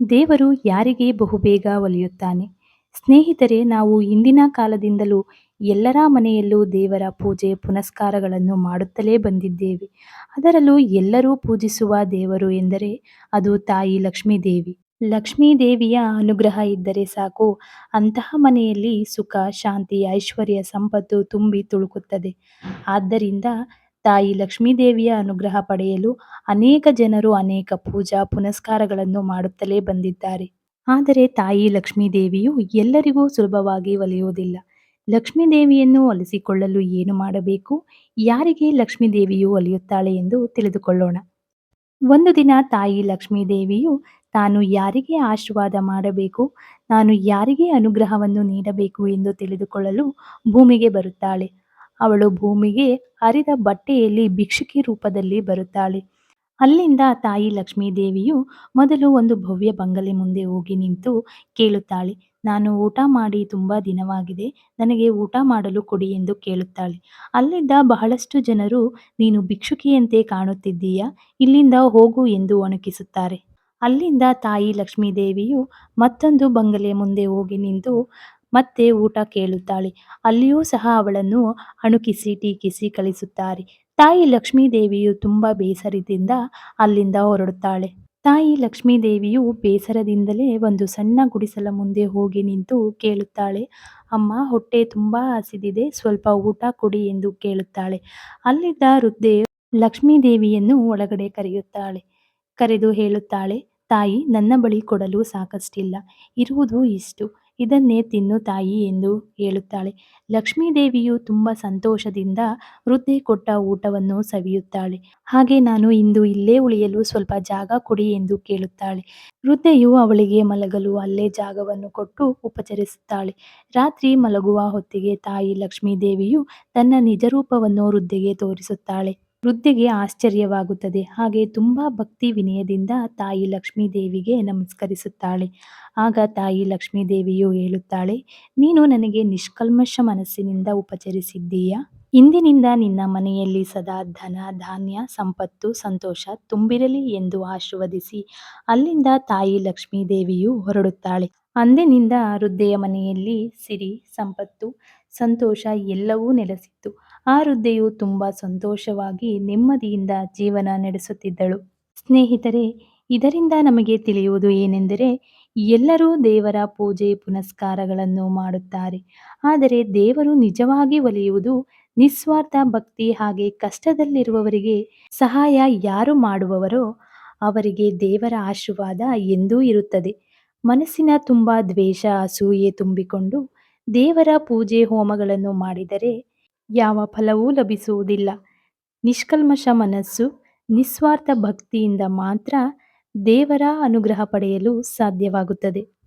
ದೇವರು ಯಾರಿಗೆ ಬಹುಬೇಗ ಒಲಿಯುತ್ತಾನೆ? ಸ್ನೇಹಿತರೆ, ನಾವು ಇಂದಿನ ಕಾಲದಿಂದಲೂ ಎಲ್ಲರ ಮನೆಯಲ್ಲೂ ದೇವರ ಪೂಜೆ ಪುನಸ್ಕಾರಗಳನ್ನು ಮಾಡುತ್ತಲೇ ಬಂದಿದ್ದೇವೆ. ಅದರಲ್ಲೂ ಎಲ್ಲರೂ ಪೂಜಿಸುವ ದೇವರು ಎಂದರೆ ಅದು ತಾಯಿ ಲಕ್ಷ್ಮೀದೇವಿ. ಲಕ್ಷ್ಮೀ ದೇವಿಯ ಅನುಗ್ರಹ ಇದ್ದರೆ ಸಾಕು. ಅಂತಹ ಮನೆಯಲ್ಲಿ ಸುಖ, ಶಾಂತಿ, ಐಶ್ವರ್ಯ, ಸಂಪತ್ತು ತುಂಬಿ ತುಳುಕುತ್ತದೆ. ಆದ್ದರಿಂದ ತಾಯಿ ಲಕ್ಷ್ಮೀದೇವಿಯ ಅನುಗ್ರಹ ಪಡೆಯಲು ಅನೇಕ ಜನರು ಅನೇಕ ಪೂಜಾ ಪುನಸ್ಕಾರಗಳನ್ನು ಮಾಡುತ್ತಲೇ ಬಂದಿದ್ದಾರೆ. ಆದರೆ ತಾಯಿ ಲಕ್ಷ್ಮೀದೇವಿಯು ಎಲ್ಲರಿಗೂ ಸುಲಭವಾಗಿ ಒಲಿಯುವುದಿಲ್ಲ. ಲಕ್ಷ್ಮೀದೇವಿಯನ್ನು ಒಲಿಸಿಕೊಳ್ಳಲು ಏನು ಮಾಡಬೇಕು? ಯಾರಿಗೆ ಲಕ್ಷ್ಮೀದೇವಿಯು ಒಲಿಯುತ್ತಾಳೆ ಎಂದು ತಿಳಿದುಕೊಳ್ಳೋಣ. ಒಂದು ದಿನ ತಾಯಿ ಲಕ್ಷ್ಮೀದೇವಿಯು, ತಾನು ಯಾರಿಗೆ ಆಶೀರ್ವಾದ ಮಾಡಬೇಕು? ನಾನು ಯಾರಿಗೆ ಅನುಗ್ರಹವನ್ನು ನೀಡಬೇಕು? ಎಂದು ತಿಳಿದುಕೊಳ್ಳಲು ಭೂಮಿಗೆ ಬರುತ್ತಾಳೆ. ಅವಳು ಭೂಮಿಗೆ ಹರಿದ ಬಟ್ಟೆಯಲ್ಲಿ ಭಿಕ್ಷುಕಿ ರೂಪದಲ್ಲಿ ಬರುತ್ತಾಳೆ. ಅಲ್ಲಿಂದ ತಾಯಿ ಲಕ್ಷ್ಮೀ ದೇವಿಯು ಮೊದಲು ಒಂದು ಭವ್ಯ ಬಂಗಲೆ ಮುಂದೆ ಹೋಗಿ ನಿಂತು ಕೇಳುತ್ತಾಳೆ. ನಾನು ಊಟ ಮಾಡಿ ತುಂಬ ದಿನವಾಗಿದೆ, ನನಗೆ ಊಟ ಮಾಡಲು ಕೊಡಿ ಎಂದು ಕೇಳುತ್ತಾಳೆ. ಅಲ್ಲಿದ್ದ ಬಹಳಷ್ಟು ಜನರು, ನೀನು ಭಿಕ್ಷುಕಿಯಂತೆ ಕಾಣುತ್ತಿದ್ದೀಯಾ? ಇಲ್ಲಿಂದ ಹೋಗು ಎಂದು ಒಣಕಿಸುತ್ತಾರೆ ಅಲ್ಲಿಂದ ತಾಯಿ ಲಕ್ಷ್ಮೀ ದೇವಿಯು ಮತ್ತೊಂದು ಬಂಗಲೆ ಮುಂದೆ ಹೋಗಿ ನಿಂತು ಮತ್ತೆ ಊಟ ಕೇಳುತ್ತಾಳೆ. ಅಲ್ಲಿಯೂ ಸಹ ಅವಳನ್ನು ಅಣುಕಿಸಿ, ಟೀಕಿಸಿ ಕಳಿಸುತ್ತಾರೆ. ತಾಯಿ ಲಕ್ಷ್ಮೀದೇವಿಯು ತುಂಬ ಬೇಸರದಿಂದ ಅಲ್ಲಿಂದ ಹೊರಡುತ್ತಾಳೆ. ತಾಯಿ ಲಕ್ಷ್ಮೀದೇವಿಯು ಬೇಸರದಿಂದಲೇ ಒಂದು ಸಣ್ಣ ಗುಡಿಸಲ ಮುಂದೆ ಹೋಗಿ ನಿಂತು ಕೇಳುತ್ತಾಳೆ. ಅಮ್ಮ, ಹೊಟ್ಟೆ ತುಂಬ ಹಸಿದಿದೆ, ಸ್ವಲ್ಪ ಊಟ ಕೊಡಿ ಎಂದು ಕೇಳುತ್ತಾಳೆ. ಅಲ್ಲಿದ್ದ ವೃದ್ಧೆ ಲಕ್ಷ್ಮೀದೇವಿಯನ್ನು ಒಳಗಡೆ ಕರೆಯುತ್ತಾಳೆ. ಕರೆದು ಹೇಳುತ್ತಾಳೆ, ತಾಯಿ, ನನ್ನ ಬಳಿ ಕೊಡಲು ಸಾಕಷ್ಟಿಲ್ಲ. ಇರುವುದು ಇಷ್ಟು. ಇದನ್ನೇ ತಿನ್ನು ತಾಯಿ ಎಂದು ಹೇಳುತ್ತಾಳೆ. ಲಕ್ಷ್ಮೀದೇವಿಯು ತುಂಬ ಸಂತೋಷದಿಂದ ವೃದ್ಧೆ ಕೊಟ್ಟ ಊಟವನ್ನು ಸವಿಯುತ್ತಾಳೆ. ಹಾಗೆ ನಾನು ಇಂದು ಇಲ್ಲೇ ಉಳಿಯಲು ಸ್ವಲ್ಪ ಜಾಗ ಕೊಡಿ ಎಂದು ಕೇಳುತ್ತಾಳೆ. ವೃದ್ಧೆಯು ಅವಳಿಗೆ ಮಲಗಲು ಅಲ್ಲೇ ಜಾಗವನ್ನು ಕೊಟ್ಟು ಉಪಚರಿಸುತ್ತಾಳೆ. ರಾತ್ರಿ ಮಲಗುವ ಹೊತ್ತಿಗೆ ತಾಯಿ ಲಕ್ಷ್ಮೀದೇವಿಯು ತನ್ನ ನಿಜರೂಪವನ್ನು ವೃದ್ಧೆಗೆ ತೋರಿಸುತ್ತಾಳೆ. ವೃದ್ಧೆಗೆ ಆಶ್ಚರ್ಯವಾಗುತ್ತದೆ. ಹಾಗೆ ತುಂಬ ಭಕ್ತಿ ವಿನಯದಿಂದ ತಾಯಿ ಲಕ್ಷ್ಮೀ ದೇವಿಗೆ ನಮಸ್ಕರಿಸುತ್ತಾಳೆ. ಆಗ ತಾಯಿ ಲಕ್ಷ್ಮೀ ದೇವಿಯು ಹೇಳುತ್ತಾಳೆ, ನೀನು ನನಗೆ ನಿಷ್ಕಲ್ಮಶ ಮನಸ್ಸಿನಿಂದ ಉಪಚರಿಸಿದ್ದೀಯಾ? ಇಂದಿನಿಂದ ನಿನ್ನ ಮನೆಯಲ್ಲಿ ಸದಾ ಧನ, ಧಾನ್ಯ, ಸಂಪತ್ತು, ಸಂತೋಷ ತುಂಬಿರಲಿ ಎಂದು ಆಶೀರ್ವದಿಸಿ, ಅಲ್ಲಿಂದ ತಾಯಿ ಲಕ್ಷ್ಮೀ ದೇವಿಯು ಹೊರಡುತ್ತಾಳೆ. ಅಂದಿನಿಂದ ವೃದ್ಧೆಯ ಮನೆಯಲ್ಲಿ ಸಿರಿ, ಸಂಪತ್ತು, ಸಂತೋಷ ಎಲ್ಲವೂ ನೆಲೆಸಿತ್ತು. ಆ ವೃದ್ಧೆಯು ತುಂಬ ಸಂತೋಷವಾಗಿ ನೆಮ್ಮದಿಯಿಂದ ಜೀವನ ನಡೆಸುತ್ತಿದ್ದಳು. ಸ್ನೇಹಿತರೆ, ಇದರಿಂದ ನಮಗೆ ತಿಳಿಯುವುದು ಏನೆಂದರೆ, ಎಲ್ಲರೂ ದೇವರ ಪೂಜೆ ಪುನಸ್ಕಾರಗಳನ್ನು ಮಾಡುತ್ತಾರೆ. ಆದರೆ ದೇವರು ನಿಜವಾಗಿ ಒಲಿಯುವುದು ನಿಸ್ವಾರ್ಥ ಭಕ್ತಿ ಹಾಗೆ ಕಷ್ಟದಲ್ಲಿರುವವರಿಗೆ ಸಹಾಯ ಯಾರು ಮಾಡುವವರೋ ಅವರಿಗೆ ದೇವರ ಆಶೀರ್ವಾದ ಎಂದೂ ಇರುತ್ತದೆ. ಮನಸ್ಸಿನ ತುಂಬ ದ್ವೇಷ, ಅಸೂಯೆ ತುಂಬಿಕೊಂಡು ದೇವರ ಪೂಜೆ ಹೋಮಗಳನ್ನು ಮಾಡಿದರೆ ಯಾವ ಫಲವೂ ಲಭಿಸುವುದಿಲ್ಲ. ನಿಷ್ಕಲ್ಮಶ ಮನಸ್ಸು ನಿಸ್ವಾರ್ಥ ಭಕ್ತಿಯಿಂದ ಮಾತ್ರ ದೇವರ ಅನುಗ್ರಹ ಪಡೆಯಲು ಸಾಧ್ಯವಾಗುತ್ತದೆ.